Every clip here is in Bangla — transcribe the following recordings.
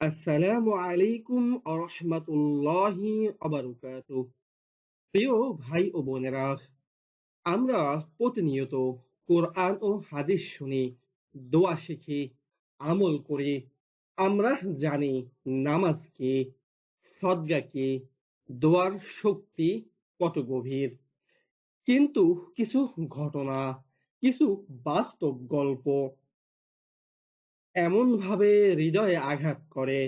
আসসালামু আলাইকুম আরহামাতুল্লাহি প্রিয় ভাই ও বোনেরা, আমরা প্রতিনিয়ত কোরআন ও হাদিস শুনি, দোয়া শিখি, আমল করি। আমরা জানি নামাজ কি, সদগা কি, দোয়ার শক্তি কত গভীর। কিন্তু কিছু ঘটনা, কিছু বাস্তব গল্প এমনভাবে হৃদয়ে আঘাত করে,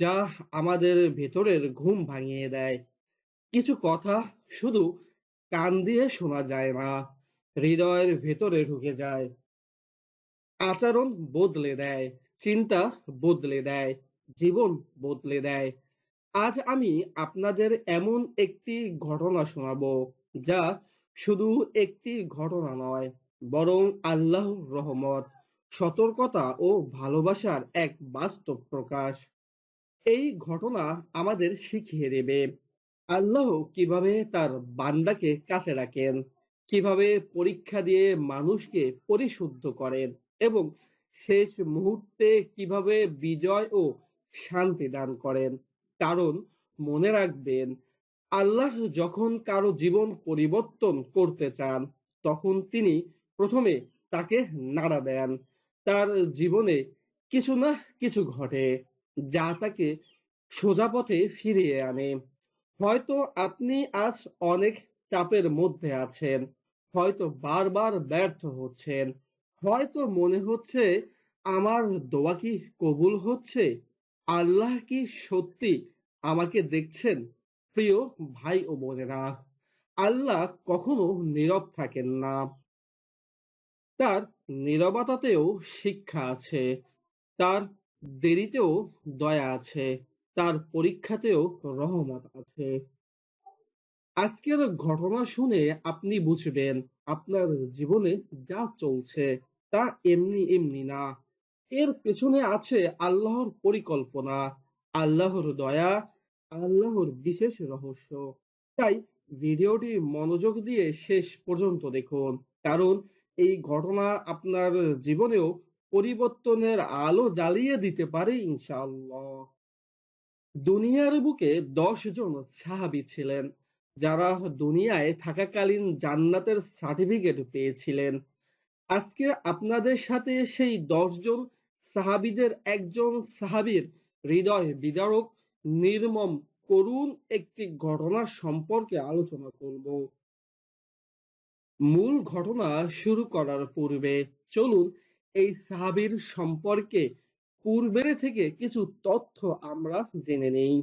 যা আমাদের ভেতরের ঘুম ভাঙিয়ে দেয়। কিছু কথা শুধু কান দিয়ে শোনা যায় না, হৃদয়ের ভেতরে ঢুকে যায়। আচরণ বদলে দেয়, চিন্তা বদলে দেয়, জীবন বদলে দেয়। আজ আমি আপনাদের এমন একটি ঘটনা শোনাবো, যা শুধু একটি ঘটনা নয়, বরং আল্লাহর রহমত। সতর্কতা ও ভালোবাসার এক বাস্তব প্রকাশ। এই ঘটনা আমাদের শিখিয়ে দেবে, আল্লাহ কীভাবে তার বান্দাকে কাছে রাখেন, কীভাবে পরীক্ষা দিয়ে মানুষকে পরিশুদ্ধ করেন এবং শেষ মুহূর্তে কীভাবে বিজয় ও শান্তি দান করেন। কারণ মনে রাখবেন, আল্লাহ যখন কারও জীবন পরিবর্তন করতে চান, তখন তিনি প্রথমে তাকে নাড়া দেন। তার জীবনে কিছু না কিছু ঘটে যা তাকে সোজা পথে ফিরিয়ে আনে। হয়তো আপনি আজ অনেক চাপের মধ্যে আছেন, হয়তো বারবার ব্যর্থ হচ্ছেন, হয়তো মনে হচ্ছে আমার দোয়া কি কবুল হচ্ছে? আল্লাহ কি সত্যি আমাকে দেখছেন? প্রিয় ভাই ও বোনেরা, আল্লাহ কখনো নীরব থাকেন না। তার নীরবতাতেও শিক্ষা আছে, তার দেরিতেও দয়া আছে, তার পরীক্ষাতেও রহমত আছে। আজকের ঘটনা শুনে আপনি বুঝবেন আপনার জীবনে যা চলছে তা এমনি এমনি না। এর পেছনে আছে আল্লাহর পরিকল্পনা, আল্লাহর দয়া, আল্লাহর বিশেষ রহস্য। তাই ভিডিওটি মনোযোগ দিয়ে শেষ পর্যন্ত দেখুন, কারণ এই ঘটনা আপনার জীবনেও পরিবর্তনের আলো জ্বালিয়ে দিতে পারে ইনশাআল্লাহ। দুনিয়ার বুকে দশ জন সাহাবী ছিলেন, যারা দুনিয়ায় থাকাকালীন জান্নাতের সার্টিফিকেট পেয়েছিলেন। আজকে আপনাদের সাথে সেই দশজন সাহাবিদের একজন সাহাবীর হৃদয় বিদারক, নির্মম, করুণ একটি ঘটনা সম্পর্কে আলোচনা করব। মূল ঘটনা শুরু করার পূর্বে চলুন এই সাহাবীর সম্পর্কে পূর্বের থেকে কিছু তথ্য আমরা জেনে নেই।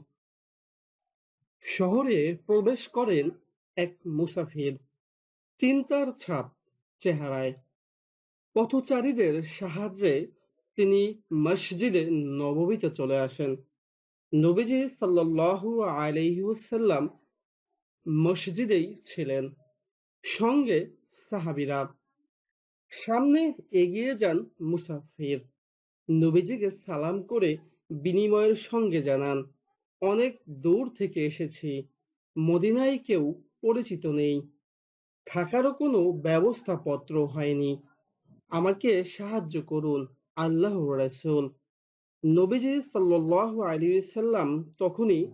শহরে প্রবেশ করেন এক মুসাফির। চিন্তার ছাপ চেহারায়। পথচারীদের সাহায্যে তিনি মসজিদে নববীতে চলে আসেন। নবীজি সাল্লাল্লাহু আলাইহি মসজিদেই ছিলেন। সঙ্গে সাহাবীরা। সামনে এগিয়ে যান মুসাফির। নবীজিকে সালাম করে বিনিময়ের সঙ্গে জানান, অনেক দূর থেকে এসেছি, মদিনায় কেউ পরিচিত নেই। থাকারও কোনো ব্যবস্থাপত্র হয়নি। আমাকে সাহায্য করুন আল্লাহ রাসূল। নবীজি সাল্লাল্লাহু আলাইহি সাল্লাম তখনই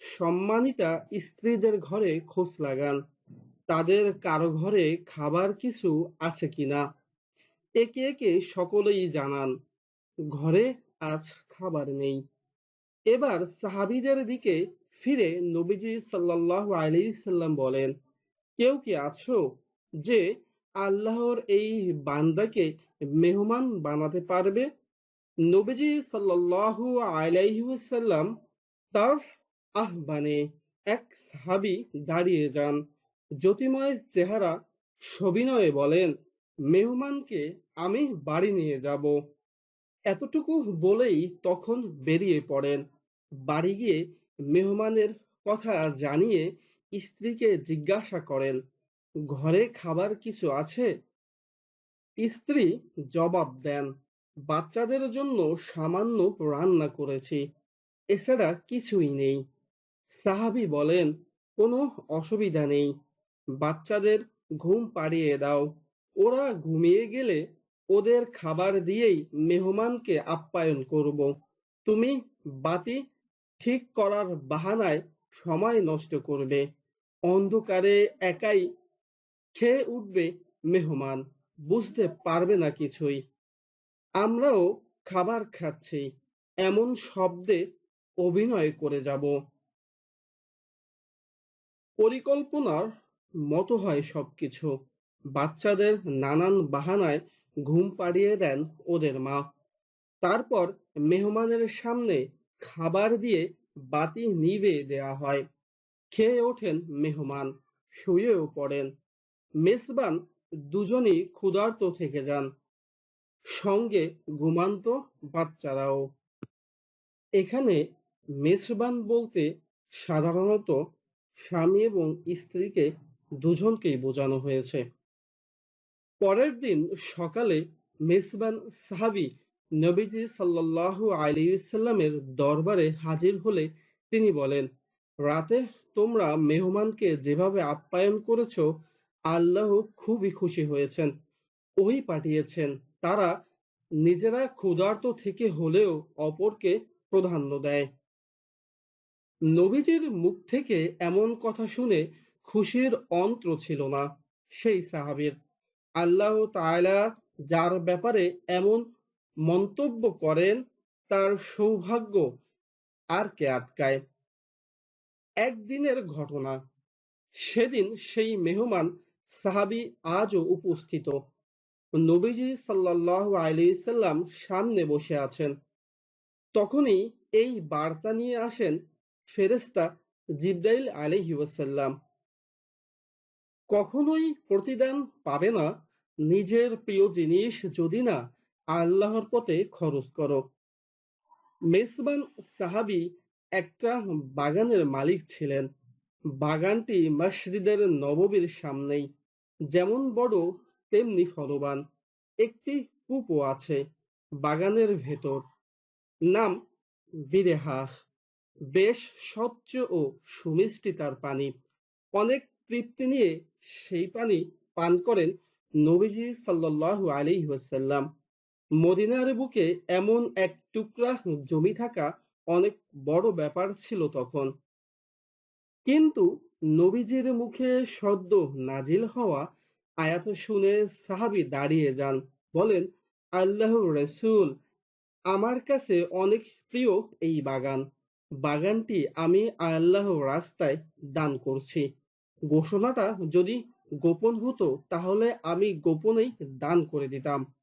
সম্মানিতা স্ত্রীদের ঘরে খোঁজ লাগান। তাদের কারও ঘরে খাবার কিছু আছে কিনা? একে একে সকলেই জানান, ঘরে আজ খাবার নেই। এবার সাহাবীদের দিকে ফিরে নবীজি সাল্লাল্লাহু আলাইহি সাল্লাম বলেন, কেউ কি আছো যে আল্লাহর এই বান্দাকে মেহমান বানাতে পারবে? নবীজি সাল্লাল্লাহু আলাইহি ওয়াসাল্লাম তার আহ্বানে এক সাহাবী দাঁড়িয়ে যান। জ্যোতিময় চেহারা সবিনয়ে বলেন, মেহমানকে আমি বাড়ি নিয়ে যাব। এতটুকু বলেই তখন বেরিয়ে পড়েন। বাড়ি গিয়ে মেহমানের কথা জানিয়ে স্ত্রীকে জিজ্ঞাসা করেন, ঘরে খাবার কিছু আছে? স্ত্রী জবাব দেন, বাচ্চাদের জন্য সামান্য রান্না করেছি, এছাড়া কিছুই নেই। সাহাবী বলেন, কোনো অসুবিধা নেই। বাচ্চাদের ঘুম পাড়িয়ে দাও। ওরা ঘুমিয়ে গেলে ওদের খাবার দিয়েই মেহমানকে আপ্যায়ন করব। তুমি বাতি ঠিক করার বাহানায় সময় নষ্ট করবে। অন্ধকারে একাই খেয়ে উঠবে মেহমান। বুঝতে পারবে না কিছুই। আমরাও খাবার খাচ্ছি। এমন শব্দে অভিনয় করে যাব। পরিকল্পনার মতো হয় সবকিছু। বাচ্চাদের নানান বাহানায় ঘুম পাড়িয়ে দেন ওদের মা। তারপর মেহমানের সামনে খাবার দিয়ে বাতি নিভে দেয়া হয়। খেয়ে ওঠেন মেহমান, শুয়েও পড়েন। মেজবান দুজনই ক্ষুধার্ত থেকে যান। সঙ্গে ঘুমান্ত বাচ্চারাও। এখানে মেজবান বলতে সাধারণত স্বামী এবং স্ত্রীকে দুজনকেই বোঝানো হয়েছে। পরের দিন সকালে মেজবান সাহাবী নবীজি সাল্লাল্লাহু আলাইহি সাল্লামের দরবারে হাজির হলে তিনি বলেন, রাতে তোমরা মেহমানকে যেভাবে আপ্যায়ন করেছ আল্লাহ খুবই খুশি হয়েছেন। ওই পাঠিয়েছেন। তারা নিজেরা ক্ষুধার্ত থেকে হলেও অপরকে প্রাধান্য দেয়। নবীজির মুখ থেকে এমন কথা শুনে খুশির অন্ত্র ছিল না। সেই সাহাবীর আল্লাহ তাআলা যার ব্যাপারে এমন মন্তব্য করেন, তার সৌভাগ্য আর কে আটকায়? একদিনের ঘটনা। সেদিন সেই মেহমান সাহাবী আজও উপস্থিত। নবীজি সাল্লাল্লাহু আলাইহি সাল্লাম সামনে বসে আছেন। তখনই এই বার্তা নিয়ে আসেন ফেরেশতা জিবরাইল আলাইহি ওয়াসাল্লাম। কখনোই প্রতিদান পাবে না। নিজের প্রিয় জিনিস যদি না, আল্লাহর পথে খরচ করো। মেসবান সাহাবী একটা বাগানের মালিক ছিলেন। বাগানটি মসজিদের নববীর সামনেই, যেমন বড় তেমনি ফলবান। একটি কূপও আছে বাগানের ভেতর, নাম বিরেহাহ। বেশ স্বচ্ছ ও সুমিষ্টি তার পানি। অনেক তৃপ্তি নিয়ে সেই পানি পান করেন নবীজি সাল্লাল্লাহু আলাইহি ওয়াসাল্লাম। মদিনার বুকে এমন এক টুকরা জমি থাকা অনেক বড় ব্যাপার ছিল তখন। কিন্তু নবীজির মুখে সদ্য নাজিল হওয়া আয়াত শুনে সাহাবী দাঁড়িয়ে যান, বলেন, আল্লাহ রসুল, আমার কাছে অনেক প্রিয় এই বাগান। বাগানটি আমি আল্লাহ রাস্তায় দান করছি। ঘোষণাটা যদি গোপন হতো, তাহলে আমি গোপনেই দান করে দিতাম।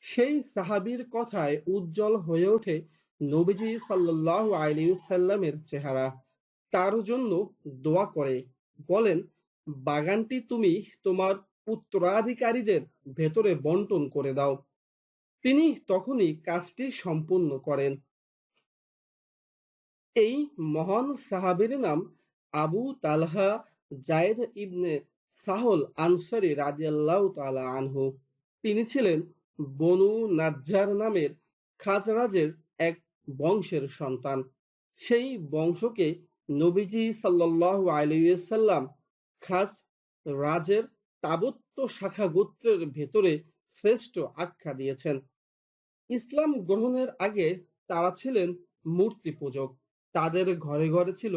সেই সাহাবীর কথায় উজ্জ্বল হয়ে ওঠে নবীজি সাল্লাল্লাহু আলাইহি সাল্লামের চেহারা। তার জন্য দোয়া করে, বলেন, বাগানটি তুমি তোমার উত্তরাধিকারীদের ভেতরে বন্টন করে দাও। তিনি তখনই কাজটি সম্পূর্ণ করেন। এই মহান সাহাবীর নাম আবু তালহা জায়েদ ইবনে সাহল আনসারী রাদিয়াল্লাহু তাআলা আনহু। তিনি ছিলেন বনু নাজ্জার নামের খাজরাজের এক বংশের সন্তান। সেই বংশকে নবীজি সাল্লাল্লাহু আলাইহি সাল্লাম খাস রাজের তাবত্য শাখা গোত্রের ভেতরে শ্রেষ্ঠ আখ্যা দিয়েছেন। ইসলাম গ্রহণের আগে তারা ছিলেন মূর্তি পূজক। তাদের ঘরে ঘরে ছিল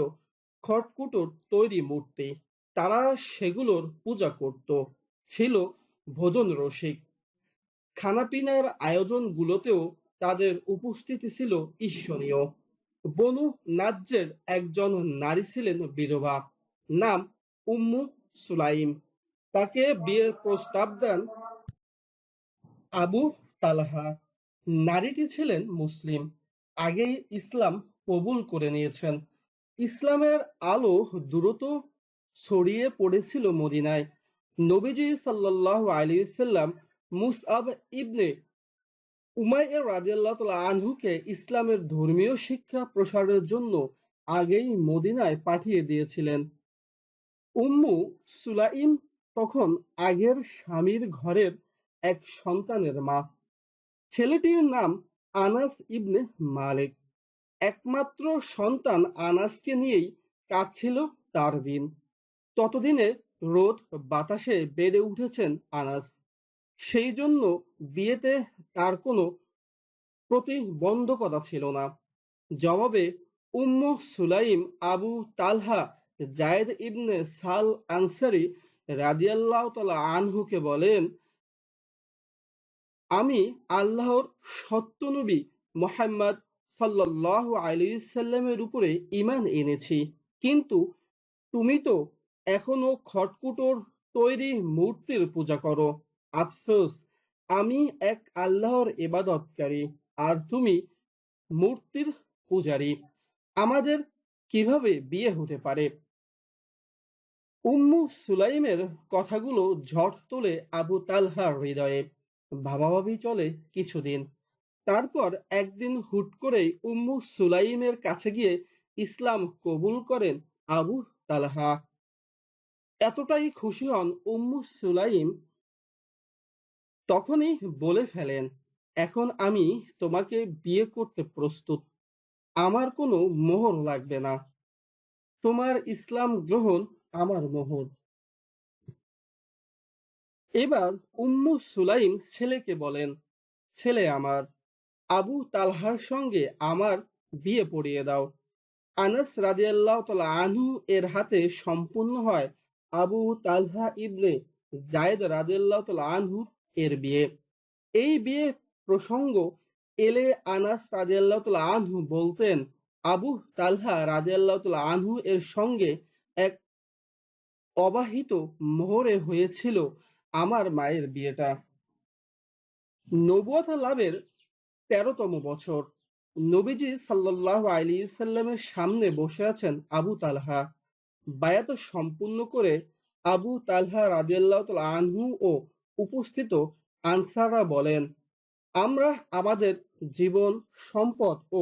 খড়কুটোর তৈরি মূর্তি। তারা সেগুলোর পূজা করত। ছিল ভোজন রসিক। খানাপিনার আয়োজনগুলোতেও তাদের উপস্থিতি ছিল ঈর্ষণীয়। বনু নাজ্যের একজন নারী ছিলেন বিধবা। নাম উম্মু সুলাইম। তাকে বিয়ের প্রস্তাব দেন আবু তালহা। নারীটি ছিলেন মুসলিম। আগেই ইসলাম কবুল করে নিয়েছেন। ইসলামের আলো দ্রুত ছড়িয়ে পড়েছিল মদিনায়। নবীজি সাল্লাল্লাহু আলাইহি সাল্লাম মুসআব ইবনে উমাইর রাদিয়াল্লাহু তাআলা আনহুকে ইসলামের ধর্মীয় শিক্ষা প্রসারের জন্য আগেই মদিনায় পাঠিয়ে দিয়েছিলেন। উম্মু সুলাইম তখন আগের স্বামীর ঘরের এক সন্তানের মা। ছেলেটির নাম আনাস ইবনে মালিক। একমাত্র সন্তান আনাসকে নিয়েই কাটছিল তার দিন। ততদিনে রোদ বাতাসে বেড়ে উঠেছেন আনাস। সেই জন্য বিয়েতে তার কোনো প্রতিবন্ধকতা ছিল না। জবাবে উম্মু সুলাইম আবু তালহা, জায়েদ ইবনে সাল আনসারি রাদিয়াল্লাহু তাআলা আনহুকে বলেন, আমি আল্লাহর সত্য নবী মোহাম্মদ সাল্লাল্লাহু আলাইহি সাল্লামের উপরে ঈমান এনেছি। কিন্তু তুমি তো এখনও খটকুটোর তৈরি মূর্তির পূজা করো। আফসোস, আমি এক আল্লাহর এবাদতকারী আর তুমি মূর্তির পূজারী। আমাদের কীভাবে বিয়ে হতে পারে? উম্মু সুলাইমের কথাগুলো ঝড় তোলে আবু তালহার হৃদয়ে। ভাবাভাবি চলে কিছুদিন। তারপর একদিন হুট করেই উম্মু সুলাইমের কাছে গিয়ে ইসলাম কবুল করেন আবু তালহা। এতটাই খুশি হন উম্মু সুলাইম, তখনই বলে ফেলেন, এখন আমি তোমাকে বিয়ে করতে প্রস্তুত। আমার কোনো মোহর লাগবে না। তোমার ইসলাম গ্রহণ আমার মোহর। এবার উম্মু সুলাইম ছেলেকে বলেন, ছেলে আমার আবু তালহার সঙ্গে আমার বিয়ে পড়িয়ে দাও। আনাস রাদিয়াল্লাহু তাআলা আনহু এর হাতে সম্পূর্ণ হয় আবু তালহা ইবনে জায়েদ রাদিয়াল্লাহু তাআলা আনহু এর বিয়ে। এই বিয়ে প্রসঙ্গ এলে আনাস রাদিয়াল্লাহু তাআলা আনহু বলতেন, আবু তালহা রাদিয়াল্লাহু তাআলা আনহু এর সঙ্গে এক অবাহিত মোহরে হয়েছিল আমার মায়ের বিয়েটা। নবুয়ত লাভের তেরোতম বছর। নবীজি সাল্লাল্লাহু আলাইহি সাল্লামের সামনে বসে আছেন আবু তালহা। বায়াত সম্পূর্ণ করে আবু তালহা রাদিয়াল্লাহু তাআলা আনহু ও উপস্থিত আনসাররা বলেন, আমরা আমাদের জীবন, সম্পদ ও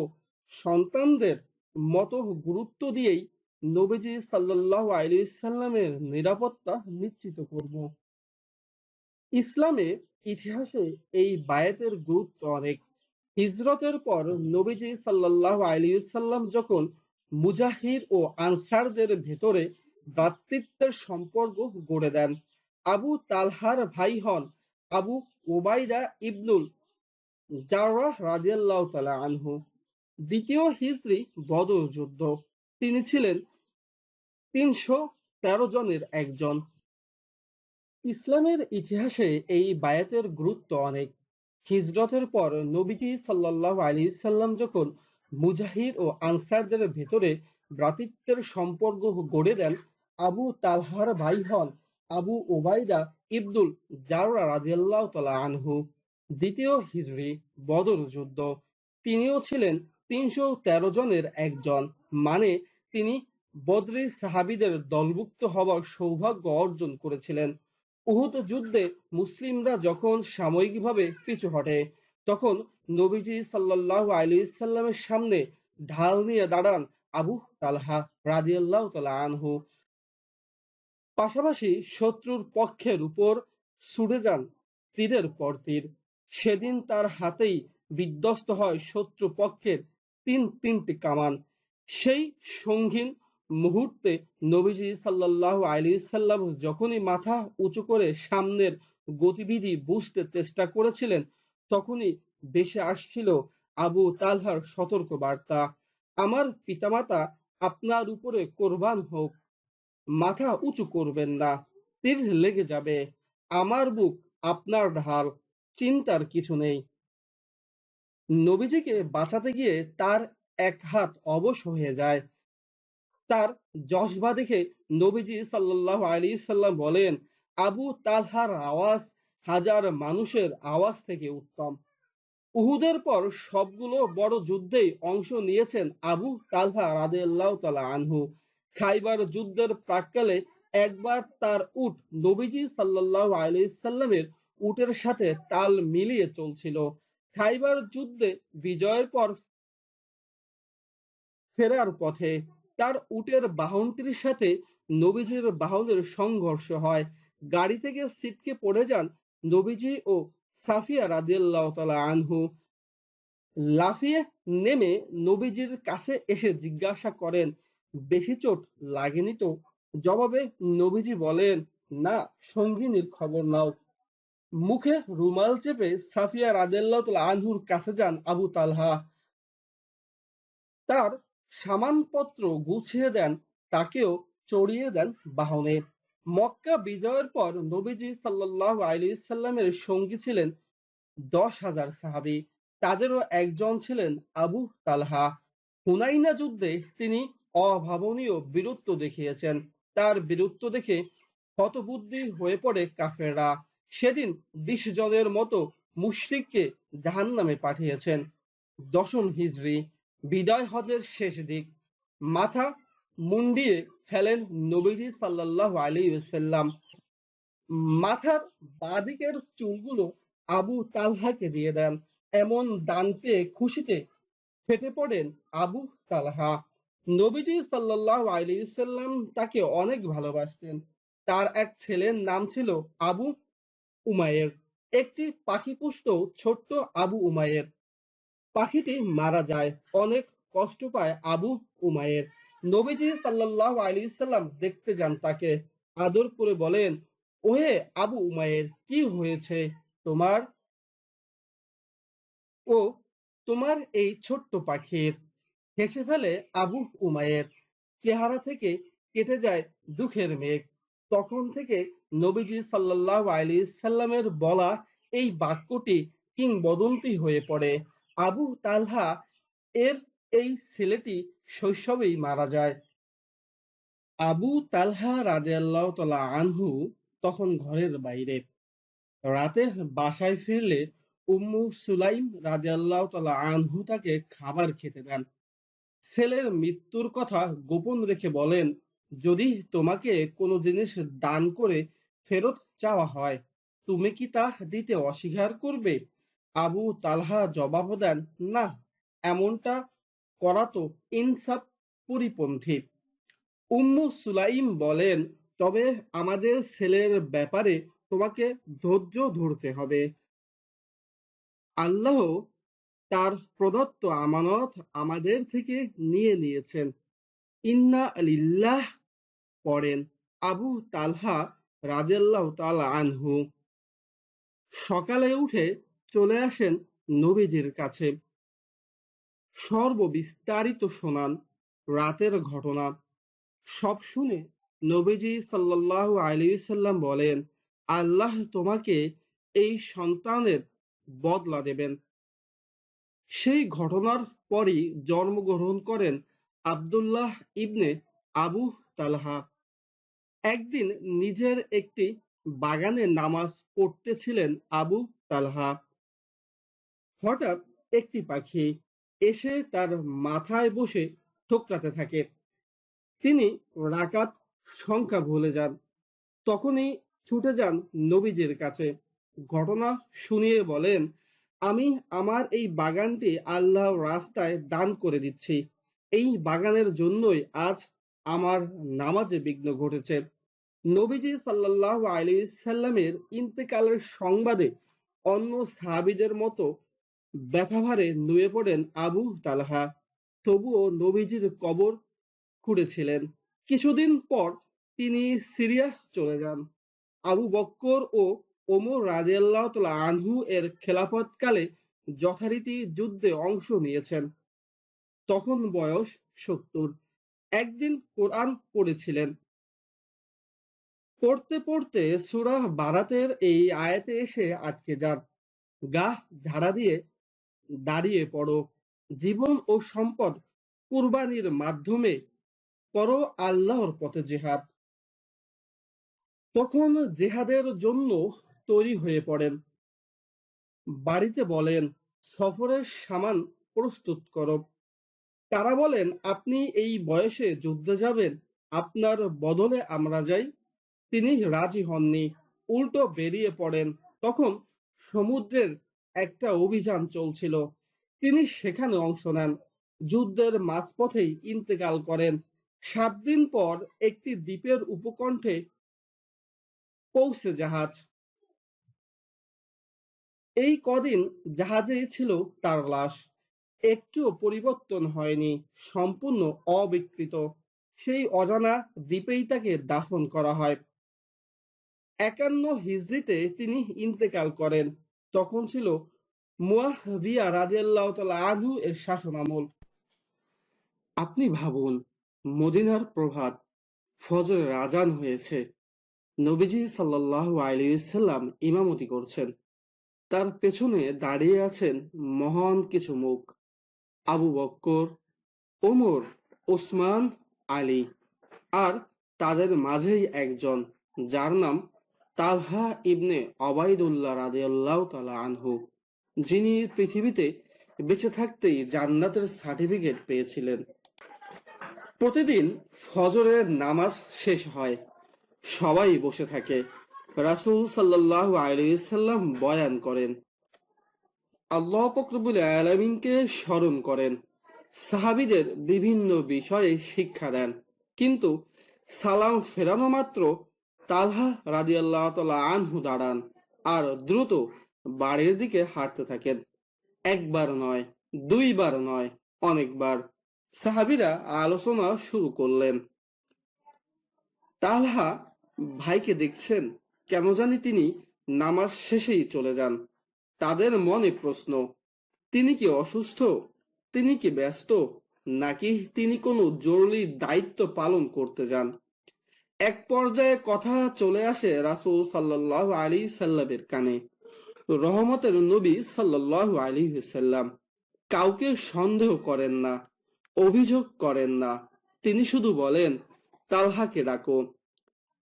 সন্তানদের মতো গুরুত্ব দিয়েই নবীজি সাল্লাল্লাহু আলাইহি সাল্লামের নিরাপত্তা নিশ্চিত করব। ইসলামে ইতিহাসে এই বায়াতের গুরুত্ব অনেক। হিজরতের পর নবীজি সাল্লাল্লাহু আলাইহি সাল্লাম যখন মুজাহির ও আনসারদের ভেতরে ভ্রাতৃত্বের সম্পর্ক গড়ে দেন, আবু তালহার ভাই হন আবু ওবাইদা ইবনুল জাররাহ রাদিয়াল্লাহু তাআলা আনহু। দ্বিতীয় হিজরি বদর যুদ্ধ। তিনি ছিলেন তিনশো তেরো জনের একজন। ইসলামের ইতিহাসে এই বায়াতের গুরুত্ব অনেক। হিজরতের পর নবীজি সাল্লাল্লাহু আলাইহি সাল্লাম যখন মুজাহির ও আনসারদের ভেতরে ভ্রাতৃত্বের সম্পর্ক গড়ে দেন, আবু তালহার ভাই হন আবু ওবাইদা ইবদুল জাররা রাদিয়াল্লাহু তাআলা আনহু, দ্বিতীয় হিজরি বদর যুদ্ধ। তিনিও ছিলেন তিনশো তেরো জনের একজন মানে তিনি বদরি সাহাবিদের দলভুক্ত হওয়ার সৌভাগ্য অর্জন করেছিলেন। উহুদ যুদ্ধে মুসলিমরা যখন সাময়িকভাবে পিছু হটে, তখন নবীজি সাল্লাল্লাহু আলাইহি সাল্লামের সামনে ঢাল নিয়ে দাঁড়ান আবু তালহা রাদিয়াল্লাহু তাআলা আনহু। পাশাপাশি শত্রুর পক্ষের উপর ছুটে যান তীরের পর তীর। সেদিন তার হাতেই বিধ্বস্ত হয় শত্রু পক্ষের তিন তিনটি কামান। সেই সঙ্গীন মুহূর্তে নবীজি সাল্লাল্লাহু আলাইহি সাল্লাম যখনই মাথা উঁচু করে সামনের গতিবিধি বুঝতে চেষ্টা করেছিলেন, তখনই ভেসে আসছিল আবু তালহার সতর্ক বার্তা আমার পিতামাতা আপনার উপরে কোরবান হোক, মাথা উঁচু করবেন না, তীর লেগে যাবে, আমার বুক আপনার ঢাল, চিন্তার কিছু নেই। নবীজিকে বাঁচাতে গিয়ে তার এক হাত অবশ হয়ে যায়। তার জজবা দেখে নবীজি সাল্লাল্লাহু আলাইহি সাল্লাম বলেন, আবু তালহার আওয়াজ হাজার মানুষের আওয়াজ থেকে উত্তম। উহুদের পর সবগুলো বড় যুদ্ধেই অংশ নিয়েছেন আবু তালহা তাআলা আনহু। খাইবার যুদ্ধের প্রাককালে একবার তার উট নবীজি সাল্লাল্লাহু আলাইহি সাল্লামের উটের সাথে তাল মিলিয়ে চলছিল। খাইবার যুদ্ধে বিজয়ের পর ফেরার পথে তার উটের বাহনটির সাথে নবীজির বাহনের সংঘর্ষ হয়। গাড়ি থেকে ছিটকে পড়ে যান নবীজি ও সাফিয়া রাদিয়াল্লাহু আনহু। লাফিয়ে নেমে নবীজির কাছে এসে জিজ্ঞাসা করেন, বেশি চোট লাগেনি তো? জবাবে নবীজি বলেন, না, সঙ্গিনীর খবর নাও। মুখে রুমাল চেপে সাফিয়া রাদিয়াল্লাহু তাআলা আনহুর কাছে যান আবু তালহা। তার সামানপত্র গুছিয়ে দেন, তাকেও চড়িয়ে দেন বাহনে। মক্কা বিজয়ের পর নবীজি সাল্লাল্লাহু আলাইহি সাল্লামের সঙ্গী ছিলেন দশ হাজার সাহাবী। তাদেরও একজন ছিলেন আবু তালহা। হুনাইনা যুদ্ধে তিনি অভাবনীয় বীরত্ব দেখিয়েছেন। তার বীরত্ব দেখে হতবুদ্ধি হয়ে পড়ে কাফেররা। সেদিন বিশ জনের মতো মুশরিককে জাহান্নামে পাঠিয়েছেন। দশম হিজরি। বিদায় হজের শেষ দিক। মাথা মুন্ডিয়ে ফেলেন নবীজি সাল্লাল্লাহু আলাইহি ওয়াসাল্লাম। মাথার বাঁদিকের চুলগুলো আবু তালহাকে দিয়ে দেন। এমন দান পেয়ে খুশিতে ফেটে পড়েন আবু তালহা। নবীজি সাল্লাল্লাহু আলাইহি ওয়াসাল্লাম তাকে অনেক ভালোবাসতেন। তার এক ছেলের নাম ছিল আবু উমায়ের একটি পাখি পুষত ছোট্ট আবু উমায়ের পাখিটি মারা যায়। অনেক কষ্ট পায় আবু উমায়ের নবীজি সাল্লাল্লাহু আলাইহি সাল্লাম দেখতে যান তাকে। আদর করে বলেন, ওহে আবু উমায়ের কি হয়েছে? তোমার ও তোমার এই ছোট্ট পাখির? হেসে ফেলে আবু উমায়ের চেহারা থেকে কেটে যায় দুঃখের মেঘ। তখন থেকে নবীজি সাল্লাল্লাহু আলাইহি সাল্লামের বলা এই বাক্যটি কিংবদন্তি হয়ে পড়ে। আবু তালহা এর এই ছেলেটি শৈশবেই মারা যায়। আবু তালহা রাদিয়াল্লাহু তাআলা আনহু তখন ঘরের বাইরে। রাতে বাসায় ফিরলে উম্মু সুলাইম রাদিয়াল্লাহু তাআলা আনহু তাকে খাবার খেতে দেন। ছেলের মৃত্যুর কথা গোপন রেখে বলেন, যদি তোমাকে কোনো জিনিস দান করে ফেরত চাওয়া হয়, তুমি কি তা দিতে অস্বীকার করবে? আবু তালহা জবাব দেন, না, এমনটা করা তো ইনসাফ পরিপন্থী। উম্মু সুলাইম বলেন, তবে আমাদের ছেলের ব্যাপারে তোমাকে ধৈর্য ধরতে হবে। আল্লাহ তার প্রদত্ত আমানত আমাদের থেকে নিয়ে নিয়েছেন। ইন্না আলিল্লাহ পড়েন আবু তালহা রাদিয়াল্লাহু তাআলা আনহু। সকালে উঠে চলে আসেন নবীজির কাছে। সর্ববিস্তারিত শোনান রাতের ঘটনা। সব শুনে নবীজি সাল্লাল্লাহু আলাইহি সাল্লাম বলেন, আল্লাহ তোমাকে এই সন্তানের বদলা দেবেন। সেই ঘটনার পরই জন্মগ্রহণ করেন আব্দুল্লাহ ইবনে আবু তালহা। একদিন নিজের একটি বাগানে নামাজ পড়তেছিলেন আবু তালহা। হঠাৎ একটি পাখি এসে তার মাথায় বসে ঠোকরাতে থাকে। তিনি রাকাত সংখ্যা ভুলে যান। তখনই ছুটে যান নবীজির কাছে। ঘটনা শুনিয়ে বলেন, আমি আমার এই বাগানটি আল্লাহ রাস্তায় দান করে দিচ্ছি। এই বাগানের জন্যই আজ আমার নামাজে বিঘ্ন ঘটেছে। নবীজি সাল্লাল্লাহু আলাইহি সাল্লামের ইন্তেকালের সংবাদে অন্য সাহাবিদের মতো ব্যথাভারে নুয়ে পড়েন আবু তালহা। তবুও নবীজির কবর খুঁড়েছিলেন। কিছুদিন পর তিনি সিরিয়া চলে যান। আবু বক্কর ও ওমর রাদিয়াল্লাহু তাআলা আনহু এর খেলাফতকালে যথারীতি যুদ্ধে অংশ নিয়েছেন। তখন বয়স সত্তর। একদিন কোরআন পড়েছিলেন। পড়তে পড়তে সুরাহ বারাতের এই আয়াতে এসে আটকে যান। গা ঝাড়া দিয়ে দাঁড়িয়ে পড়ো। জীবন ও সম্পদ কুরবানির মাধ্যমে করো আল্লাহর পথে জেহাদ। তখন জেহাদের জন্য তৈরি হয়ে পড়েন। বাড়িতে বলেন, সফরের সামান প্রস্তুত করো। তারা বলেন, আপনি এই বয়সে যুদ্ধে যাবেন, আপনার বদলে আমরা যাই। তিনি রাজি হননি। উল্টো বেরিয়ে পড়েন। তখন সমুদ্রের একটা অভিযান চলছিল। তিনি সেখানে অংশ নেন। যুদ্ধের মাঝপথেই ইন্তেকাল করেন। সাত দিন পর একটি দ্বীপের উপকণ্ঠে পৌঁছে জাহাজ। এই কদিন জাহাজেই ছিল তার লাশ। একটুও পরিবর্তন হয়নি, সম্পূর্ণ অবিকৃত। সেই অজানা দ্বীপেই তাকে দাফন করা হয়। একান্ন হিজরিতে তিনি ইন্তেকাল করেন। তখন ছিল মুয়াবিয়া রাদিয়াল্লাহু তাআলা আনহু এর শাসনামল আপনি ভাবুন, মদিনার প্রভাত ফজরের আজান হয়েছে। নবীজি সাল্লাল্লাহু আলাইহি সাল্লাম ইমামতি করছেন। তার পেছনে দাঁড়িয়ে আছেন মহান কিছু মুখ। আবু বক্কর, ওমর, ওসমান, আলী আর তাদের মাঝেই একজন, যার নাম তালহা ইবনে অবাইদুল্লাহ রাদিয়াল্লাহু তাআলা আনহু, যিনি পৃথিবীতে বেঁচে থাকতেই জান্নাতের সার্টিফিকেট পেয়েছিলেন। প্রতিদিন ফজরের নামাজ শেষ হয়, সবাই বসে থাকে। রাসূল সাল্লাল্লাহু আলাইহি সাল্লাম বয়ান করেন, আল্লাহ ফকরবুল আলমিনকে স্মরণ করেন, সাহাবিদের বিভিন্ন বিষয়ে শিক্ষা দেন। কিন্তু সালাম ফেরানো মাত্র তালহা রাদিয়াল্লাহু তাআলা আনহু দাঁড়ান আর দ্রুত বাড়ির দিকে হাঁটতে থাকেন। একবার নয়, দুইবার নয়, অনেকবার সাহাবিরা আলোচনা শুরু করলেন। তালহা ভাইকে দেখছেন কেন জানি তিনি নামাজ শেষেই চলে যান। তাদের মনে প্রশ্ন, তিনি কি অসুস্থ? তিনি কি ব্যস্ত? নাকি তিনি কোনো জরুরি দায়িত্ব পালন করতে যান? এক পর্যায়ে কথা চলে আসে রাসূল সাল্লাল্লাহু আলী সাল্লামের কানে। রহমতের নবী সাল্লাল্লাহু আলী সাল্লাম কাউকে সন্দেহ করেন না, অভিযোগ করেন না। তিনি শুধু বলেন, তালহাকে ডাকো।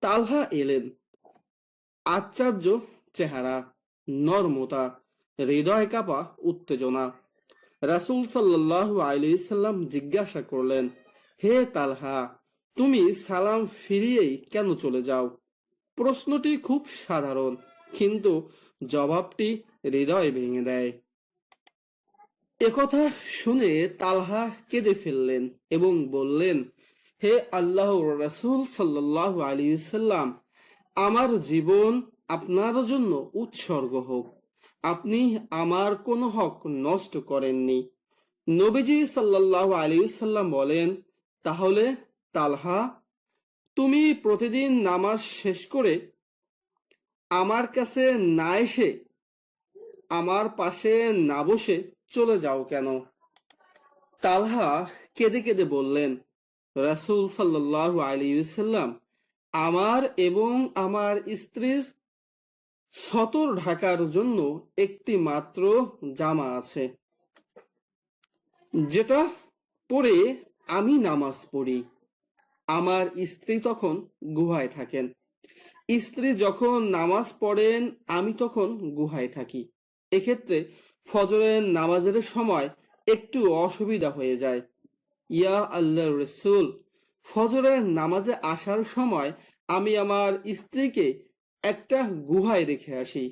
তালহা এলেন। আশ্চর্য চেহারা, নর্মতা, হৃদয় কাঁপা, উত্তেজনা। রাসূল সাল্লাল্লাহু আলাইহি সাল্লাম জিজ্ঞাসা করলেন, হে তালহা তুমি সালাম ফিরিয়েই কেন চলে যাও? প্রশ্নটি খুব সাধারণ, কিন্তু জবাবটি হৃদয় ভেঙে দেয়। একথা শুনে তালহা কেঁদে ফেললেন এবং বললেন, হে আল্লাহ রসুল সাল্লাল্লাহু আলাইহি সাল্লাম, আমার জীবন আপনার জন্য উৎসর্গ হোক। আপনি আমার কোনো হক নষ্ট করেননি। নবীজি সাল্লাল্লাহু আলাইহি সাল্লাম বলেন, তাহলে তালহা, তুমি প্রতিদিন নামাজ শেষ করে আমার কাছে না এসে আমার পাশে না বসে চলে যাও কেন? তালহা কেঁদে কেঁদে বললেন, রাসূল সাল্লাল্লাহু আলাইহি সাল্লাম আমার এবং আমার স্ত্রীর সতর ঢাকার জন্য একটি মাত্র জামা আছে। যেটা পরে আমি নামাজ পড়ি। আমার স্ত্রী তখন গুহায় থাকেন। স্ত্রী যখন নামাজ পড়েন, আমি তখন গুহায় থাকি। এক্ষেত্রে ফজরের নামাজের সময় একটু অসুবিধা হয়ে যায়। ইয়া আল্লাহ রসুল, ফজরের নামাজে আসার সময় আমি আমার স্ত্রীকে একটা গুহায় রেখে আসি।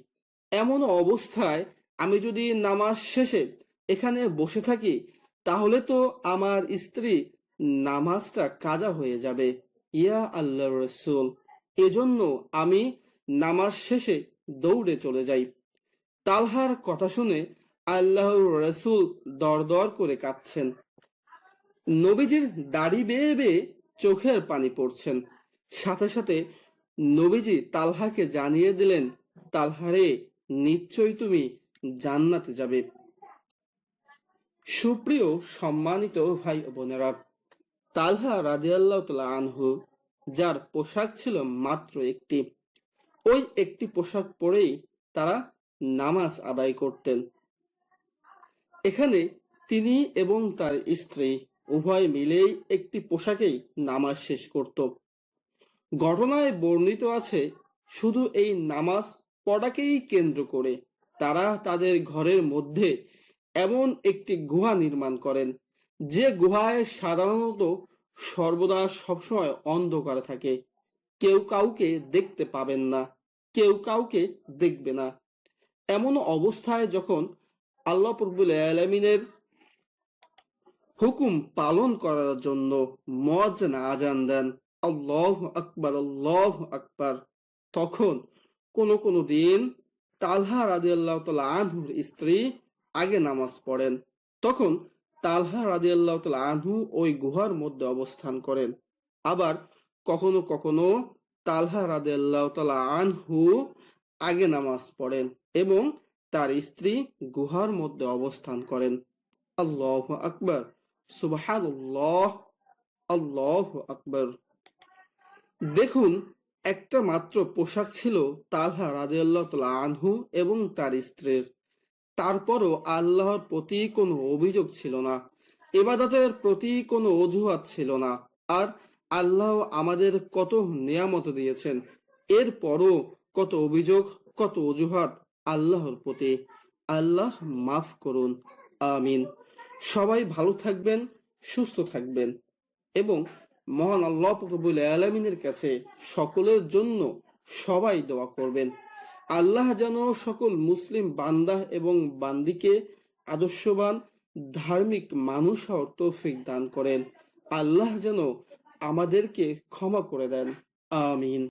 এমন অবস্থায় আমি যদি নামাজ শেষে এখানে বসে থাকি, তাহলে তো আমার স্ত্রী নামাজটা কাজা হয়ে যাবে। ইয়া আল্লাহ রসুল, এজন্য আমি নামাজ শেষে দৌড়ে চলে যাই। তালহার কথা শুনে আল্লাহ রসুল দরদর করে কাঁদছেন। নবীজির দাড়ি বেয়ে বেয়ে চোখের পানি পড়ছেন। সাথে সাথে নবীজি তালহাকে জানিয়ে দিলেন তালহারে নিশ্চয়ই তুমি জান্নাতে যাবে। সুপ্রিয়, সম্মানিত ভাই বোনেরা তালহা রাদিয়াল্লাহু আনহু, যার পোশাক ছিল মাত্র একটি। ওই একটি পোশাক পরেই তারা নামাজ আদায় করতেন। এখানে তিনি এবং তার স্ত্রী উভয় মিলেই একটি পোশাকেই নামাজ শেষ করত। ঘটনায় বর্ণিত আছে, শুধু এই নামাজ পড়াকেই কেন্দ্র করে তারা তাদের ঘরের মধ্যে এমন একটি গুহা নির্মাণ করেন। যে গুহায় সাধারণত সর্বদা সবসময় অন্ধকার থাকে। কেউ কাউকে দেখতে পাবেন না, কেউ কাউকে দেখবে না। এমন অবস্থায় যখন আল্লাহ প্রবুল আলমিনের হুকুম পালন করার জন্য মজ্জান আজান দেন, আল্লাহ আকবার আল্লাহ আকবার, তখন কোনো কোনো দিন তালহা রাজি আল্লাহ তাল আনহুর স্ত্রী আগে নামাজ পড়েন। তখন তালহা রাজি আল্লাহ আনহু ওই গুহার মধ্যে অবস্থান করেন। আবার কখনো কখনো তালহা রাদিয়াল্লাহু তাআলা আনহু আগে নামাজ পড়েন এবং তার স্ত্রী গুহার মধ্যে অবস্থান করেন। আল্লাহু আকবার, সুবহানাল্লাহ, আল্লাহু আকবর। দেখুন, একটা মাত্র পোশাক ছিল তালহা রাদিয়াল্লাহু তাআলা আনহু এবং তার স্ত্রীর। তারপরও আল্লাহর প্রতি কোনো অভিযোগ ছিল না ইবাদতের প্রতি কোনো অজুহাত ছিল না, আর আল্লাহ আমাদের কত নিয়ামত দিয়েছেন, এরপরও কত অভিযোগ, কত অজুহাত আল্লাহর প্রতি। আল্লাহ মাফ করুন, আমিন। সবাই ভালো থাকবেন, সুস্থ থাকবেন এবং মহান আল্লাহ রবুল আলমিনের কাছে সকলের জন্য সবাই দোয়া করবেন। আল্লাহ যেন সকল মুসলিম বান্দা এবং বান্দিকে আদর্শবান, ধার্মিক মানুষ হওয়ার তৌফিক দান করেন। আল্লাহ যেন আমাদেরকে ক্ষমা করে দেন। আমিন।